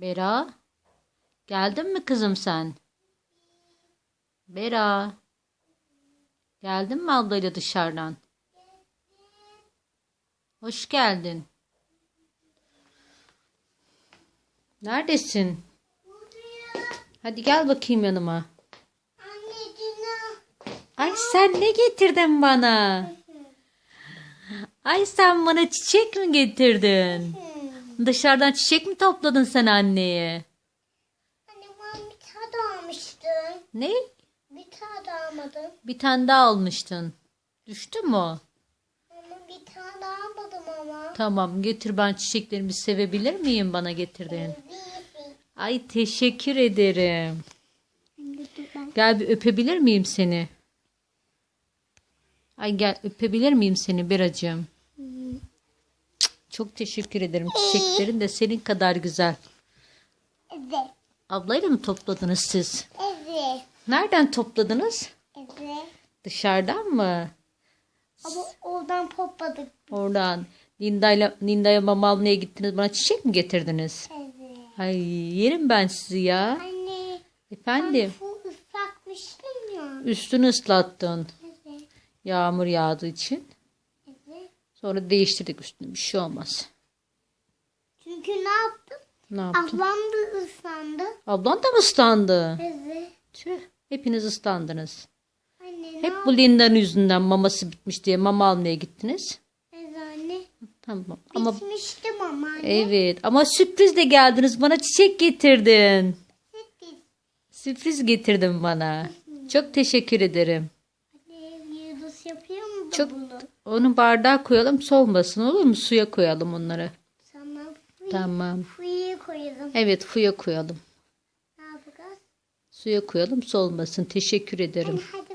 Bera. Geldin mi kızım sen? Bera. Geldin mi ablayla dışarıdan? Hoş geldin. Neredesin? Hadi gel bakayım yanıma. Ay sen ne getirdin bana? Ay sen bana çiçek mi getirdin? Dışarıdan çiçek mi topladın sen anneye? Anne ben bir tane almıştım. Ne? Bir tane almadım. Bir tane daha almıştın. Düştü mü? Ama bir tane daha almadım ama. Tamam getir ben çiçeklerimi sevebilir miyim bana getirdin? Ay teşekkür ederim. Gel bir öpebilir miyim seni? Ay gel öpebilir miyim seni Beracığım? Çok teşekkür ederim. Çiçeklerin de senin kadar güzel. Evet. Ablayla mı topladınız siz? Evet. Nereden topladınız? Evet. Dışarıdan mı? Ama oradan popladık. Oradan. Linda'yla Linda'ya mama almaya gittiniz. Bana çiçek mi getirdiniz? Evet. Ay yerim ben sizi ya. Anne. Efendim. Bu ıslakmıştım ya. Üstünü ıslattın. Evet. Yağmur yağdığı için. Sonra değiştirdik üstünü. Bir şey olmaz. Çünkü ne yaptım? Ne yaptın? Ablam da ıslandı. Ablan da mı ıslandı? Evet. Tüh. Hepiniz ıslandınız. Anne ne Hep bu Linda'nın yüzünden maması bitmiş diye mama almaya gittiniz. Evet anne. Tamam. Ama Bitmiştim ama anne. evet ama sürprizle geldiniz. Bana çiçek getirdin. Sürpriz. Sürpriz getirdin bana. Çok teşekkür ederim. Anne yıldız yapıyor mu Çok? Onu bardağa koyalım soğumasın olur mu? Suya koyalım onları. Tamam. Fuyu, Tamam. Fuyu'yu koyalım. Evet suya koyalım. Ne yapacağız? Suya koyalım soğumasın. Teşekkür ederim. Hadi